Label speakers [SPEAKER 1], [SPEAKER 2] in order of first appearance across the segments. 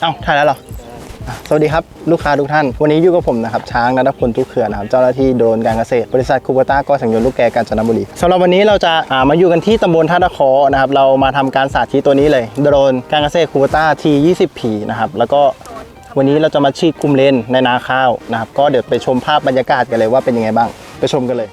[SPEAKER 1] เอ้าถ่ายแล้วเหรอสวัสดีครับ ลูกค้าทุกท่าน วันนี้อยู่กับผมนะครับ ช้างนัทพลทุกเขื่อนนะครับเจ้าหน้าที่โดรนการเกษตรบริษัทคูเปต้าก็สังยนลูกแกกาญจนบุรีสำหรับวันนี้เราจะามาอยู่กันที่ตำบลท่าตะเคอนะครับเรามาทำการสาธิตตัวนี้เลย โดรนการเกษตรคูเปต้า T20P นะครับแล้วก็วันนี้เราจะมาฉีดคุมเลนในนาข้าวนะครับก็เดี๋ยวไปชมภาพบรรยากาศกันเลยว่าเป็นยังไงบ้าง ไปชมกันเลย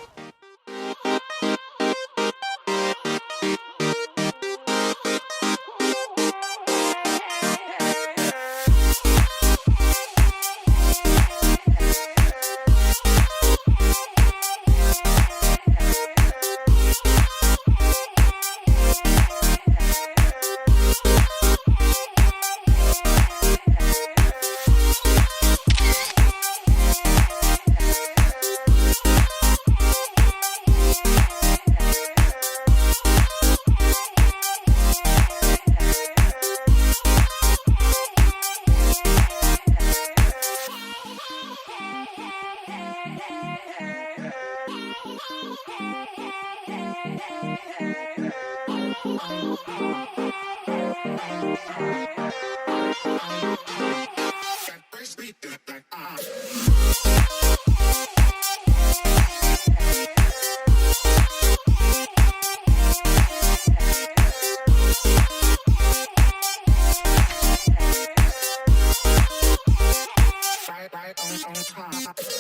[SPEAKER 1] Right, right on, on top.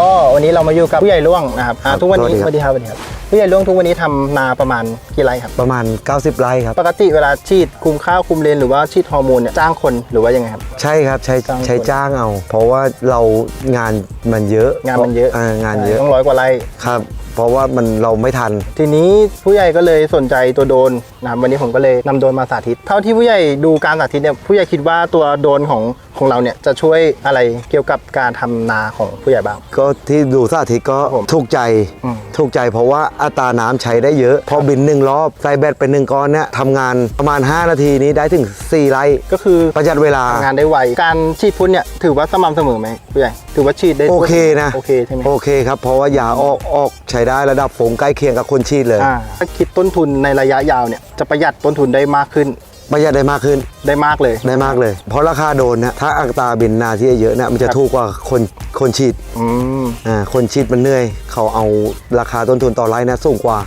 [SPEAKER 1] ก็วันนี้เรามาอยู่กับผู้ใหญ่ล่วงนะครับอ่า
[SPEAKER 2] ครับ
[SPEAKER 1] ทุกวันนี้
[SPEAKER 2] สวัสดีครับ
[SPEAKER 1] สวัสดีครับสวัสดีครับผู้ใหญ่ล่วงทุกวันนี้ทำนาประมาณกี่ไร่ครับ
[SPEAKER 2] ประมาณ 90 ไร่ครับ
[SPEAKER 1] ปกติเวลาฉีดคุมข้าวคุมเลนหรือว่าฉีดฮอร์โมนเนี่ยจ้างคนหรือว่ายังไงครับ
[SPEAKER 2] ใช่ครับใช้
[SPEAKER 1] จ้างคน
[SPEAKER 2] ใช้จ้างเอา เพราะว่าเรางานมันเยอะ
[SPEAKER 1] งานมันเยอะา
[SPEAKER 2] งานเยอะ
[SPEAKER 1] ต้องร้อยกว่าไร่
[SPEAKER 2] ครับ เพราะว่ามันเราไม่ทัน
[SPEAKER 1] ทีนี้ผู้ใหญ่ก็เลยสนใจตัวโดรนนะครับวันนี้ผมก็เลยนำโดรนมาสาธิต เท่าที่ผู้ใหญ่ดูการสาธิตเนี่ยผู้ใหญ่คิดว่าตัวโดรนของ ของเราเนี่ยจะช่วยอะไรเกี่ยวกับการทำนาของผู้ใหญ่บ้าง
[SPEAKER 2] ก็ที่ดูสาธิตก็
[SPEAKER 1] ครับผม
[SPEAKER 2] ถูกใจ
[SPEAKER 1] อืม
[SPEAKER 2] ถูกใจเพราะว่าอัตราน้ำใช้ได้เยอะ พอบินหนึ่งรอบใส่แบตไปหนึ่งก้อนเนี่ยทำงานประมาณ 5 นาทีนี้ได้ถึง 4 ไร่
[SPEAKER 1] ก็คือ
[SPEAKER 2] ประหยัดเวลา
[SPEAKER 1] ทำงานได้ไว การฉีดพ่นเนี่ยถือว่าสม่ำเสมอไหมผู้ใหญ่ถือว่าฉีดได้
[SPEAKER 2] โอเคนะ
[SPEAKER 1] โอเคใช่ไหม
[SPEAKER 2] โอเคครับเพราะว่ายาออกออกใช้ได้ระดับฝงใกล้เคียงกับคนฉีดเลย
[SPEAKER 1] อ่าถ้าคิดต้นทุนในระยะยาวเนี่ยจะประหยัดต้นทุนได้มากขึ้น
[SPEAKER 2] ประหยัดได้มากขึ้น
[SPEAKER 1] ได้มากเลย
[SPEAKER 2] ได้มากเลย เพราะราคาโดนนะถ้าอัตราบินนาที่เยอะเนี่ยมันจะ
[SPEAKER 1] ครับ
[SPEAKER 2] ถูกกว่าคนคนฉีด
[SPEAKER 1] อืม
[SPEAKER 2] อ่าคนฉีดมันเหนื่อย เขาเอาราคาต้นทุนต่อไร่นะสูงกว่า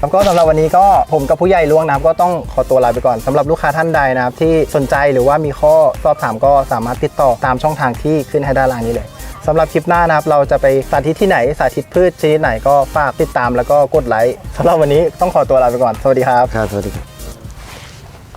[SPEAKER 1] ครับก็สำหรับวันนี้ก็ผมกับผู้ใหญ่ล่วงนะครับก็ต้องขอตัวลาไปก่อนสำหรับลูกค้าท่านใดนะครับที่สนใจหรือว่ามีข้อสอบถามก็สามารถติดต่อตามช่องทางที่ขึ้นให้ด้านล่างนี้เลยสำหรับคลิปหน้านะครับเราจะไปสาธิตที่ไหนสาธิตพืชชนิดไหนก็ฝากติดตามแล้วก็กดไลค์สำหรับวันนี้ต้องขอตัวลาไปก่อนสวัสดีครับ
[SPEAKER 2] ครับสวัสดีครับ